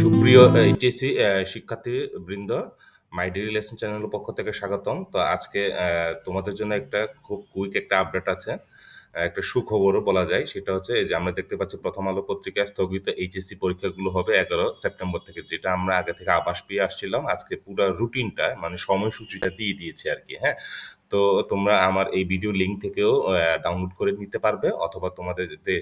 সুপ্রিয় এইচএসসি শিক্ষার্থী বৃন্দ মাই ডেইলি লেসন চ্যানেলের পক্ষ থেকে স্বাগতম। তো আজকে তোমাদের জন্য একটা খুব কুইক একটা আপডেট আছে। একটা সুখবরও বলা যায়। সেটা হচ্ছে যে আমরা দেখতে পাচ্ছি, প্রথম আলো পত্রিকায় স্থগিত এইচএসসি পরীক্ষাগুলো হবে এগারো সেপ্টেম্বর থেকে, যেটা আমরা আগে থেকে আভাস পেয়ে আসছিলাম। আজকে পুরো রুটিনটা মানে সময়সূচিটা দিয়ে দিয়েছে আর কি হ্যাঁ? তো তোমরা আমার এই ভিডিও লিঙ্ক থেকেও ডাউনলোড করে নিতে পারবে অথবা তোমাদের যে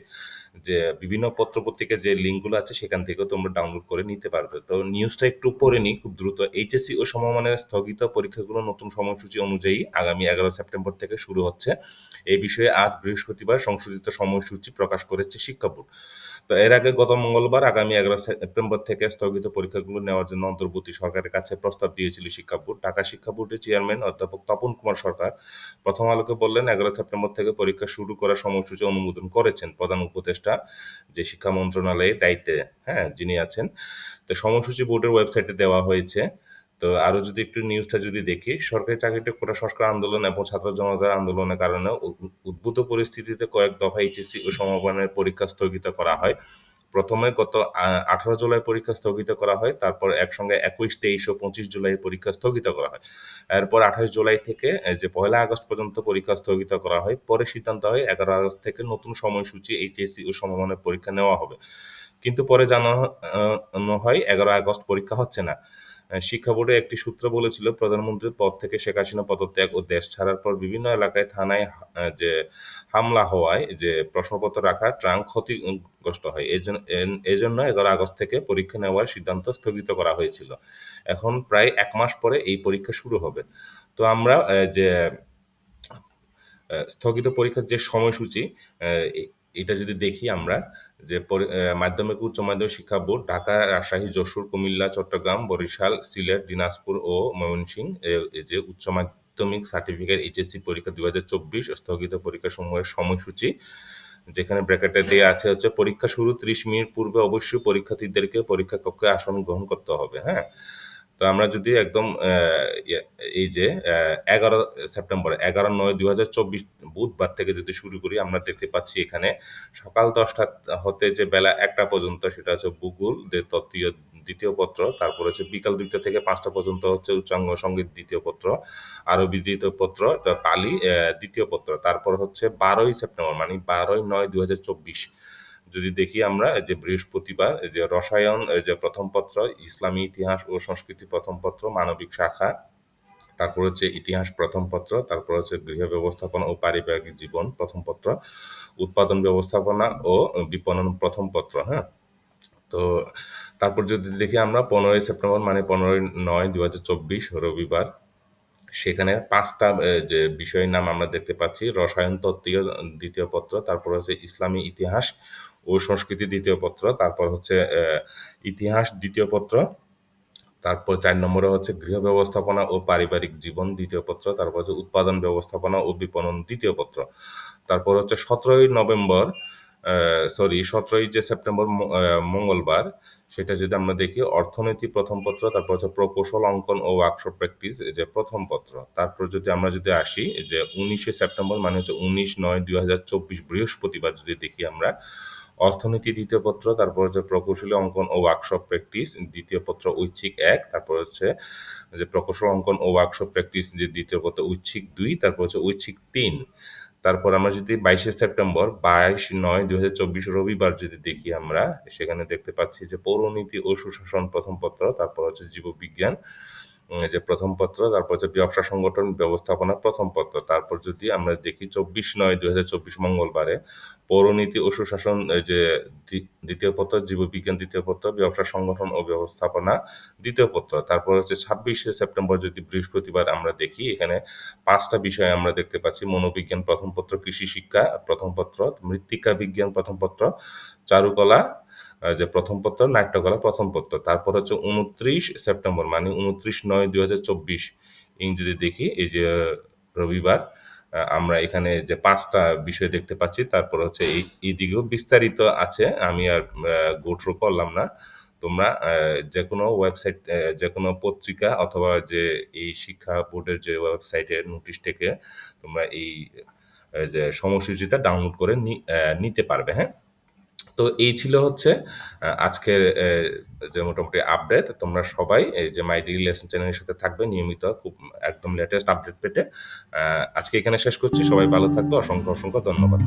যে বিভিন্ন পত্রপত্রিকার যে লিঙ্কগুলো আছে সেখান থেকেও তোমরা ডাউনলোড করে নিতে পারবে। তো নিউজটা একটু পড়ে নিই খুব দ্রুত। এইচএসসি ও সমমানের স্থগিত পরীক্ষাগুলো নতুন সময়সূচি অনুযায়ী আগামী এগারো সেপ্টেম্বর থেকে শুরু হচ্ছে। এই বিষয়ে আজ বৃহস্পতিবার সংশোধিত সময়সূচি প্রকাশ করেছে শিক্ষা বোর্ড। তো এর আগে গত মঙ্গলবার আগামী এগারো সেপ্টেম্বর থেকে স্থগিত পরীক্ষাগুলো নেওয়ার জন্য অন্তর্বর্তী সরকারের কাছে প্রস্তাব দিয়েছিল শিক্ষা বোর্ড। ঢাকা শিক্ষা বোর্ডের চেয়ারম্যান অধ্যাপক তপন কুমার সরকার প্রথম আলোকে বললেন, এগারো সেপ্টেম্বর থেকে পরীক্ষা শুরু করার সময়সূচি অনুমোদন করেছেন প্রধান উপদেষ্টা যে শিক্ষা মন্ত্রণালয়ে দায়িত্বে হ্যাঁ যিনি আছেন। তো সময়সূচি বোর্ডের ওয়েবসাইটে দেওয়া হয়েছে। তো আরও যদি একটু নিউজটা যদি দেখি, সরকারি চাকরিতে কোটা সংস্কার আন্দোলন এবং ছাত্র জনতার আন্দোলনের কারণে উদ্ভূত পরিস্থিতিতে কয়েক দফা এইচএসসি ও সমমানের পরীক্ষা স্থগিত করা হয়। প্রথমে গত আঠারো জুলাই পরীক্ষা স্থগিত করা হয়, তারপর একসঙ্গে একুশ, তেইশ ও পঁচিশ জুলাই পরীক্ষা স্থগিত করা হয়। এরপর আঠাশ জুলাই থেকে যে পয়লা আগস্ট পর্যন্ত পরীক্ষা স্থগিত করা হয়, পরে সিদ্ধান্ত হয় এগারো আগস্ট থেকে নতুন সময়সূচি এইচএসসি ও সমমানের পরীক্ষা নেওয়া হবে। কিন্তু পরে জানানো হয় এগারো আগস্ট পরীক্ষা হচ্ছে না। শিক্ষা বোর্ডের একটি সূত্র বলেছিল, প্রধানমন্ত্রীর পদ থেকে শেখ হাসিনা পদত্যাগ ও দেশ ছাড়ার পর বিভিন্ন এলাকায় থানায় যে হামলা হওয়ায় যে প্রশ্নপত্র রাখা, ট্রাঙ্ক ক্ষতিগ্রস্ত হয়। এন- এজন্য এগারো আগস্ট থেকে পরীক্ষা নেওয়ার সিদ্ধান্ত স্থগিত করা হয়েছিল। এখন প্রায় এক মাস পরে এই পরীক্ষা শুরু হবে। তো আমরা যে স্থগিত পরীক্ষার যে সময়সূচি এটা যদি দেখি আমরা যে মাধ্যমিক, উচ্চ মাধ্যমিক শিক্ষা বোর্ড, ঢাকা, রাজশাহী, যশোর, কুমিল্লা, চট্টগ্রাম, বরিশাল, সিলেট, দিনাজপুর ও ময়মনসিংহ এই যে উচ্চ মাধ্যমিক সার্টিফিকেট এইচএসসি পরীক্ষা দু হাজার চব্বিশ স্থগিত পরীক্ষা সমূহের সময়সূচি, যেখানে ব্র্যাকেটে দেওয়া আছে হচ্ছে পরীক্ষা শুরু ত্রিশ মিনিট পূর্বে অবশ্যই পরীক্ষার্থীদেরকে পরীক্ষা কক্ষে আসন গ্রহণ করতে হবে হ্যাঁ? তো আমরা যদি একদম ইয়ে- এই যে এগারো সেপ্টেম্বর, এগারো নয় দুই হাজার চব্বিশ বুধবার থেকে যদি শুরু করি, আমরা দেখতে পাচ্ছি এখানে সকাল দশটা হতে যে বেলা একটা পর্যন্ত সেটা হচ্ছে ভূগোল যে তত্ত্বীয় দ্বিতীয় পত্র, তারপর হচ্ছে বিকাল দুইটা থেকে পাঁচটা পর্যন্ত হচ্ছে উচ্চাঙ্গ সংগীত দ্বিতীয় পত্র আরবি দ্বিতীয় পত্র পালি দ্বিতীয় পত্র, তারপর হচ্ছে বারোই সেপ্টেম্বর মানে বারোই নয় দুই হাজার চব্বিশ। যদি দেখি আমরা যে বৃহস্পতিবার যে রসায়ন যে প্রথম পত্র, ইসলামী ইতিহাস ও সংস্কৃতি প্রথম পত্র, মানবিক শাখা, তারপর হচ্ছে ইতিহাস প্রথম পত্র, তারপর হচ্ছে গৃহ ব্যবস্থাপনা ও পারিবারিক জীবন প্রথম পত্র, উৎপাদন ব্যবস্থাপনা ও বিপণন প্রথম পত্র হ্যাঁ? তো তারপর যদি দেখি আমরা, পনেরোই সেপ্টেম্বর মানে পনেরোই নয় দু হাজার চব্বিশ, রবিবার, সেখানে পাঁচটা যে বিষয়ের নাম আমরা দেখতে পাচ্ছি, রসায়ন তত্ত্বীয় দ্বিতীয় পত্র, তারপর হচ্ছে ইসলামী ইতিহাস ও সংস্কৃতি দ্বিতীয় পত্র, তারপর হচ্ছে ইতিহাস দ্বিতীয় পত্র, তারপর চার নম্বরে হচ্ছে গৃহ ব্যবস্থাপনা ও পারিবারিক জীবন দ্বিতীয় পত্র, তারপর হচ্ছে উৎপাদন ব্যবস্থাপনা ও বিপণন দ্বিতীয় পত্র। তারপর হচ্ছে সতেরোই নভেম্বর সরি সতেরোই যে সেপ্টেম্বর মঙ্গলবার, সেটা যদি আমরা দেখি, অর্থনীতি প্রথম পত্র, তারপর হচ্ছে প্রকৌশল, অঙ্কন ও ওয়ার্কশপ প্র্যাকটিস যে প্রথম পত্র। তারপর যদি আমরা যদি আসি, যে উনিশে সেপ্টেম্বর মানে হচ্ছে উনিশ নয় দুই হাজার চব্বিশ বৃহস্পতিবার যদি দেখি আমরা অর্থনীতি দ্বিতীয় পত্র, তারপর হচ্ছে প্রকৌশলী অঙ্কন ও ওয়ার্কশপ প্র্যাকটিস দ্বিতীয় পত্র ঐচ্ছিক এক, তারপর হচ্ছে যে প্রকৌশল অঙ্কন ও ওয়ার্কশপ প্র্যাকটিস যে দ্বিতীয় পত্র ঐচ্ছিক দুই, তারপর হচ্ছে ঐচ্ছিক তিন। তারপর আমরা যদি বাইশে সেপ্টেম্বর বাইশ নয় দুই হাজার চব্বিশ রবিবার যদি দেখি আমরা, সেখানে দেখতে পাচ্ছি যে পৌরনীতি ও সুশাসন প্রথম পত্র, তারপর হচ্ছে জীববিজ্ঞান যে প্রথম পত্র, তারপর হচ্ছে ব্যবসা সংগঠন ব্যবস্থাপনা প্রথম পত্র। তারপর যদি আমরা দেখি চব্বিশ নয়, দুই হাজার চব্বিশ মঙ্গলবারে পৌরনীতি ও সুশাসন যে দ্বিতীয় পত্র, জীববিজ্ঞান দ্বিতীয় পত্র, ব্যবসা সংগঠন ও ব্যবস্থাপনা দ্বিতীয় পত্র। তারপর হচ্ছে ছাব্বিশে সেপ্টেম্বর যদি বৃহস্পতিবার আমরা দেখি, এখানে পাঁচটা বিষয় আমরা দেখতে পাচ্ছি। মনোবিজ্ঞান প্রথম পত্র, কৃষি শিক্ষা প্রথম পত্র, মৃত্তিকা বিজ্ঞান প্রথম পত্র, চারুকলা যে প্রথম পত্র, নাট্যকলা প্রথম পত্র। তারপর হচ্ছে উনত্রিশ সেপ্টেম্বর মানে উনত্রিশ নয় দুই হাজার চব্বিশ ইংরেজি দেখি, এই যে রবিবার আমরা এখানে যে পাঁচটা বিষয় দেখতে পাচ্ছি, তারপর হচ্ছে এই এইদিকেও বিস্তারিত আছে, আমি আর গোট্রো করলাম না। তোমরা যে কোনো ওয়েবসাইট যে কোনো পত্রিকা অথবা যে এই শিক্ষা বোর্ডের যে ওয়েবসাইটের নোটিশ থেকে তোমরা এই যে সময়সূচিটা ডাউনলোড করে নিতে পারবে হ্যাঁ? তো এই ছিল হচ্ছে আজকের যে মোটামুটি আপডেট। তোমরা সবাই এই যে মাই ডি লেসন চ্যানেলের সাথে থাকবে নিয়মিত খুব একদম লেটেস্ট আপডেট পেতে। আজকে এখানে শেষ করছি। সবাই ভালো থাকবে। অসংখ্য, অসংখ্য ধন্যবাদ।